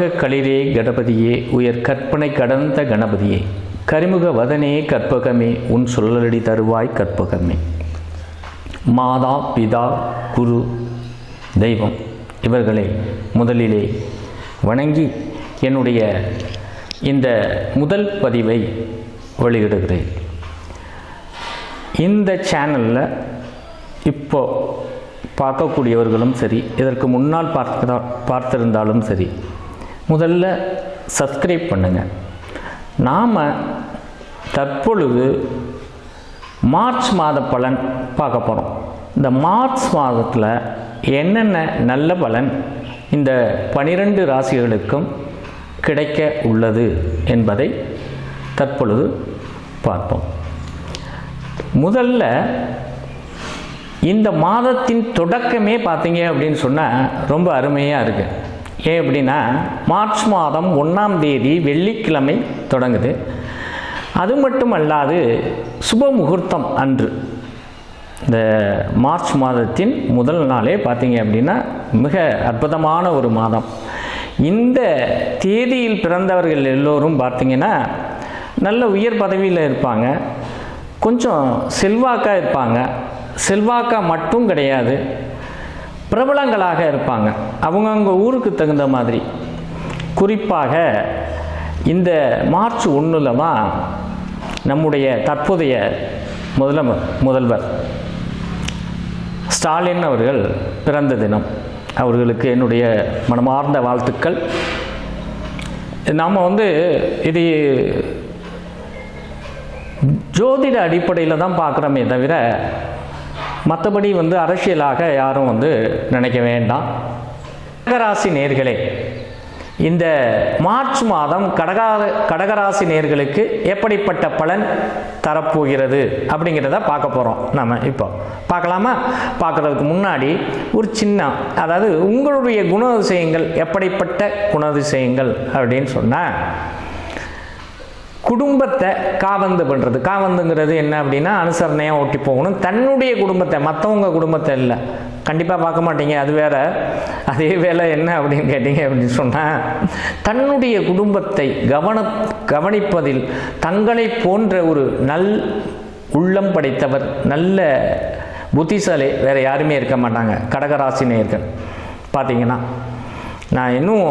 கற்பக களிரே கணபதியே உயர் கற்பனை கடந்த கணபதியே. கரிமுக வதனே கற்பகமே உன் சொல்லலடி தருவாய் கற்பகமே. மாதா பிதா குரு தெய்வம் இவர்களை முதலிலே வணங்கி என்னுடைய இந்த முதல் பதிவை வெளியிடுகிறேன். இந்த சேனலில் இப்போ பார்க்கக்கூடியவர்களும் சரி இதற்கு முன்னால் பார்த்த பார்த்திருந்தாலும் சரி முதல்ல சப்ஸ்கிரைப் பண்ணுங்கள் நாம் தற்பொழுது மார்ச் மாத பலன் பார்க்க போகிறோம் இந்த மார்ச் மாதத்தில் என்னென்ன நல்ல பலன் இந்த பனிரெண்டு ராசிகளுக்கும் கிடைக்க உள்ளது என்பதை தற்பொழுது பார்ப்போம். முதல்ல இந்த மாதத்தின் தொடக்கமே பார்த்தீங்க அப்படின்னு சொன்னால் ரொம்ப அருமையாக இருக்குது ஏன் அப்படின்னா மார்ச் மாதம் ஒன்றாம் தேதி வெள்ளிக்கிழமை தொடங்குது. அது மட்டும் அல்லாது சுப முகூர்த்தம் அன்று. இந்த மார்ச் மாதத்தின் முதல் நாளே பார்த்தீங்க அப்படின்னா மிக அற்புதமான ஒரு மாதம். இந்த தேதியில் பிறந்தவர்கள் எல்லோரும் பார்த்தீங்கன்னா நல்ல உயர் பதவியில் இருப்பாங்க. கொஞ்சம் செல்வாக்காக இருப்பாங்க. செல்வாக்காக மட்டும் கிடையாது. பிரபலங்களாக இருப்பாங்க. அவங்கவுங்க ஊருக்கு தகுந்த மாதிரி. குறிப்பாக இந்த மார்ச் ஒன்றில் தான் நம்முடைய தற்போதைய முதல முதல்வர். ஸ்டாலின் அவர்கள் பிறந்த தினம். அவர்களுக்கு என்னுடைய மனமார்ந்த வாழ்த்துக்கள். நாம் வந்து இது ஜோதிட அடிப்படையில் தான் பார்க்குறோமே தவிர மற்றபடி வந்து அரசியலாக யாரும் வந்து நினைக்க வேண்டாம். கடகராசி நேர்களே இந்த மார்ச் மாதம் கடகா கடகராசி நேர்களுக்கு எப்படிப்பட்ட பலன் தரப்போகிறது அப்படிங்கிறத பார்க்க போகிறோம் நம்ம இப்போ. பார்க்கலாமா? பார்க்குறதுக்கு முன்னாடி ஒரு சின்ன அதாவது உங்களுடைய குணாதிசயங்கள் எப்படிப்பட்ட குணாதிசயங்கள் அப்படின்னு சொன்னால் குடும்பத்தை காவந்து பண்ணுறது காவந்துங்கிறது என்ன அப்படின்னா அனுசரணையாக ஓட்டி போகணும். தன்னுடைய குடும்பத்தை மற்றவங்க குடும்பத்தை இல்லை. கண்டிப்பாக பார்க்க மாட்டீங்க அது வேற. அதே வேலை என்ன அப்படின்னு கேட்டீங்க அப்படின்னு சொன்னால் தன்னுடைய குடும்பத்தை கவன கவனிப்பதில் தங்களை போன்ற ஒரு நல் உள்ளம் படைத்தவர் நல்ல புத்திசாலி வேறு யாருமே இருக்க மாட்டாங்க. கடகராசினியர்கள் பார்த்தீங்கன்னா நான் இன்னும்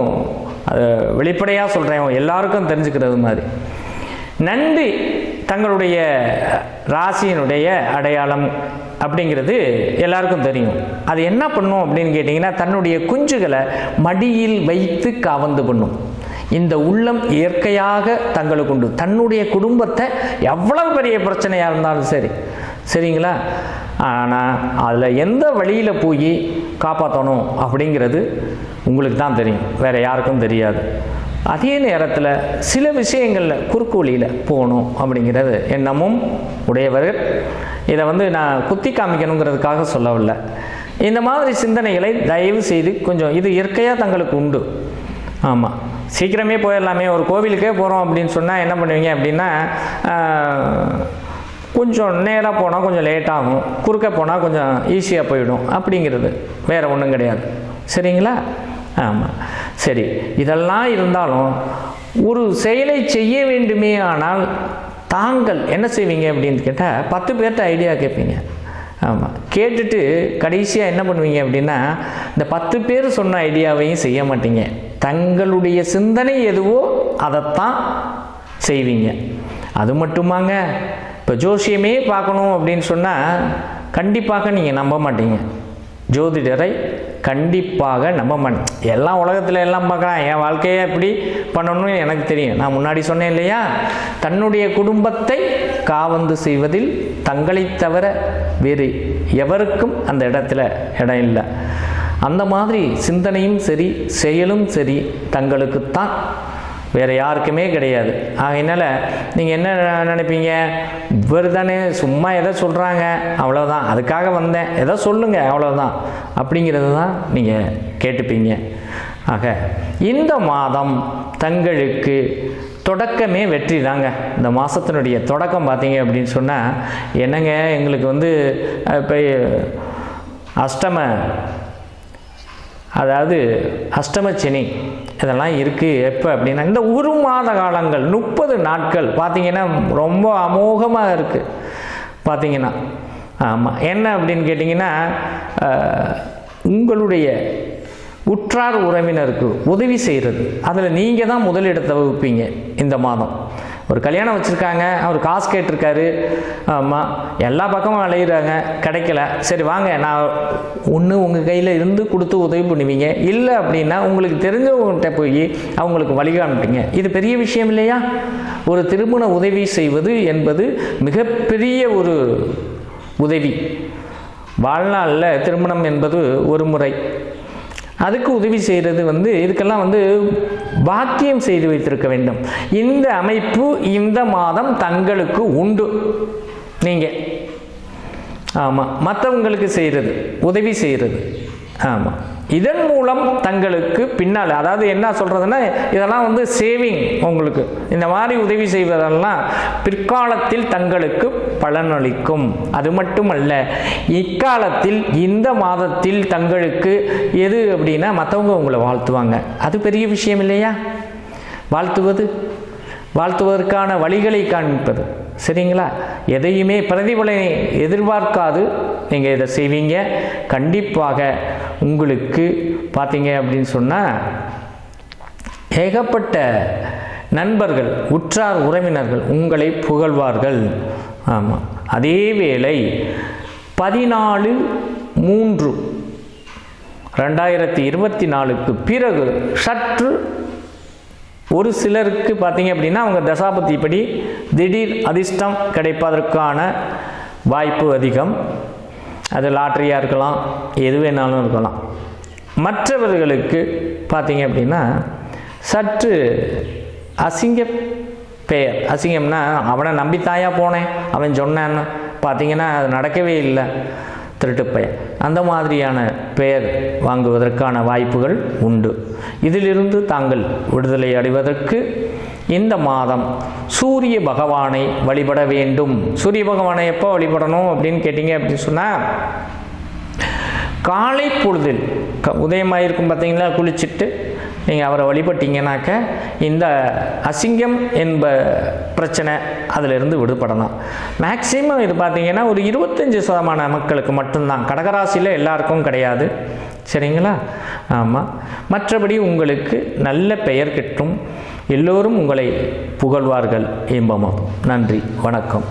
அதை வெளிப்படையாக சொல்கிறேன் எல்லாருக்கும் தெரிஞ்சுக்கிறது மாதிரி. நன்றி தங்களுடைய ராசியினுடைய அடையாளம் அப்படிங்கிறது எல்லாருக்கும் தெரியும். அது என்ன பண்ணும் அப்படின்னு கேட்டிங்கன்னா தன்னுடைய குஞ்சுகளை மடியில் வைத்து காவந்து பண்ணும். இந்த உள்ளம் இயற்கையாக தங்களுக்கு உண்டு. தன்னுடைய குடும்பத்தை எவ்வளவு பெரிய பிரச்சனையாக இருந்தாலும் சரி. சரிங்களா? ஆனால் அதில் எந்த வழியில் போய் காப்பாற்றணும் அப்படிங்கிறது உங்களுக்கு தான் தெரியும். வேறு யாருக்கும் தெரியாது. அதே நேரத்தில் சில விஷயங்களில் குறுக்கு வழியில் போகணும் அப்படிங்கிறது எண்ணமும் உடையவர் இதை வந்து நான் குத்தி காமிக்கணுங்கிறதுக்காக சொல்லவில்லை. இந்த மாதிரி சிந்தனைகளை தயவு செய்து கொஞ்சம் இது இயற்கையாக தங்களுக்கு உண்டு. ஆமாம் சீக்கிரமே போயிடலாமே ஒரு கோவிலுக்கே போகிறோம் அப்படின்னு சொன்னால் என்ன பண்ணுவீங்க அப்படின்னா கொஞ்சம் நேராக போனால் கொஞ்சம் லேட்டாகும் குறுக்க போனால் கொஞ்சம் ஈஸியாக போயிடும். அப்படிங்கிறது. வேறு ஒன்றும் கிடையாது. சரிங்களா? ஆமாம் சரி இதெல்லாம் இருந்தாலும் ஒரு செயலை செய்ய வேண்டுமே ஆனால் தாங்கள் என்ன செய்வீங்க அப்படின்னு கேட்டால் பத்து பேர்கிட்ட ஐடியா கேட்பீங்க. ஆமாம் கேட்டுட்டு கடைசியாக என்ன பண்ணுவீங்க அப்படின்னா இந்த பத்து பேர் சொன்ன ஐடியாவையும் செய்ய மாட்டீங்க. தங்களுடைய சிந்தனை எதுவோ அதைத்தான் செய்வீங்க. அது மட்டுமாங்க. இப்போ ஜோசியமே பார்க்கணும் அப்படின்னு சொன்னால் கண்டிப்பாக நீங்கள் நம்ப மாட்டீங்க. ஜோதிடரை கண்டிப்பாக நம்ம மண் எல்லாம் உலகத்தில் எல்லாம் பார்க்கலாம். என் வாழ்க்கையை எப்படி பண்ணணும்னு எனக்கு தெரியும். நான் முன்னாடி சொன்னேன் இல்லையா? தன்னுடைய குடும்பத்தை காவந்து செய்வதில் தங்களை தவிர வேறு எவருக்கும் அந்த இடத்துல இடம் இல்லை. அந்த மாதிரி சிந்தனையும் சரி செயலும் சரி தங்களுக்குத்தான். வேறு யாருக்குமே கிடையாது. ஆகையினால் நீங்கள் என்ன நினைப்பீங்க? இவர் தானே சும்மா எதை சொல்கிறாங்க அவ்வளோதான் அதுக்காக வந்தேன். எதை சொல்லுங்கள் அவ்வளோதான் அப்படிங்கிறது தான் நீங்கள் கேட்டுப்பீங்க. ஆக இந்த மாதம் தங்களுக்கு தொடக்கமே வெற்றி தாங்க. இந்த மாதத்தினுடைய தொடக்கம் பார்த்தீங்க அப்படின்னு சொன்னால் என்னங்க எங்களுக்கு வந்து இப்போ அஷ்டம அதாவது அஷ்டமச்சனி இதெல்லாம் இருக்குது எப்போ அப்படின்னா இந்த ஒரு மாத காலங்கள் முப்பது நாட்கள் பார்த்தீங்கன்னா ரொம்ப அமோகமாக இருக்குது பார்த்தீங்கன்னா ஆமாம் என்ன அப்படின்னு கேட்டிங்கன்னா உங்களுடைய உற்றார் உறவினருக்கு உதவி செய்கிறது அதில் நீங்கள் தான் முதலிடத்தை வகுப்பீங்க இந்த மாதம். ஒரு கல்யாணம் வச்சுருக்காங்க அவர் காசு கேட்டிருக்காரு. ஆமாம் எல்லா பக்கமும் அலையிறாங்க கிடைக்கல. சரி வாங்க நான் ஒன்று உங்கள் கையில் இருந்து கொடுத்து உதவி பண்ணுவீங்க. இல்லை அப்படின்னா உங்களுக்கு தெரிஞ்சவங்ககிட்ட போய் அவங்களுக்கு வழிகாமிப்பீங்க இது பெரிய விஷயம் இல்லையா? ஒரு திருமண உதவி செய்வது என்பது மிகப்பெரிய ஒரு உதவி. வாழ்நாளில் திருமணம் என்பது ஒரு முறை. அதுக்கு உதவி செய்கிறது வந்து இதுக்கெல்லாம் வந்து பாக்கியம் செய்து வைத்திருக்க வேண்டும். இந்த அமைப்பு இந்த மாதம் தங்களுக்கு உண்டு. நீங்கள் ஆமாம் மற்றவங்களுக்கு செய்கிறது உதவி செய்கிறது ஆமாம் இதன் மூலம் தங்களுக்கு பின்னால் அதாவது என்ன சொல்கிறதுன்னா இதெல்லாம் வந்து சேவிங் உங்களுக்கு. இந்த மாதிரி உதவி செய்வதெல்லாம் பிற்காலத்தில் தங்களுக்கு பலனளிக்கும். அது மட்டுமல்ல இக்காலத்தில் இந்த மாதத்தில் தங்களுக்கு எது அப்படின்னா மற்றவங்க உங்களை வாழ்த்துவாங்க. அது பெரிய விஷயம் இல்லையா? வாழ்த்துவது. வாழ்த்துவதற்கான வழிகளை காண்பிப்பது சரிங்களா? எதையுமே பிரதிபலனை எதிர்பார்க்காது. நீங்கள் இதை செய்வீங்க. கண்டிப்பாக உங்களுக்கு பார்த்தீங்க அப்படின்னு சொன்னால் ஏகப்பட்ட நண்பர்கள் உற்றார் உறவினர்கள் உங்களை புகழ்வார்கள். ஆமாம் அதே வேளை பதினாலு மூன்று ரெண்டாயிரத்தி இருபத்தி நாலுக்கு பிறகு சற்று ஒரு சிலருக்கு பார்த்தீங்க அப்படின்னா அவங்க தசாபதிப்படி திடீர் அதிர்ஷ்டம் கிடைப்பதற்கான வாய்ப்பு அதிகம். அது லாட்ரியாக இருக்கலாம் எது வேணாலும் இருக்கலாம். மற்றவர்களுக்கு பார்த்தீங்க அப்படின்னா சற்று அசிங்க பெயர். அசிங்கம்னா அவனை நம்பித்தாயா போனேன் அவன் சொன்னான்னு பார்த்தீங்கன்னா அது நடக்கவே இல்லை. திருட்டு பெயர். அந்த மாதிரியான பெயர் வாங்குவதற்கான வாய்ப்புகள் உண்டு. இதிலிருந்து தாங்கள் விடுதலை அடைவதற்கு இந்த மாதம் சூரிய பகவானை வழிபட வேண்டும். சூரிய பகவானை எப்போ வழிபடணும் அப்படின்னு கேட்டிங்க அப்படின்னு சொன்னால் காலை பொழுதில் க உதயமாயிருக்கும் பார்த்தீங்களா குளிச்சுட்டு நீங்கள் அவரை வழிபட்டீங்கனாக்க இந்த அசிங்கம் என்ப பிரச்சனை அதிலிருந்து விடுபடலாம். மேக்சிமம் இது பார்த்தீங்கன்னா ஒரு இருபத்தஞ்சி சதமான மக்களுக்கு மட்டும்தான். கடகராசியில் எல்லாருக்கும் கிடையாது. சரிங்களா? ஆமாம் மற்றபடி உங்களுக்கு நல்ல பெயர் கிட்டும் எல்லோரும் உங்களை புகழ்வார்கள் இன்பமாகும் நன்றி வணக்கம்.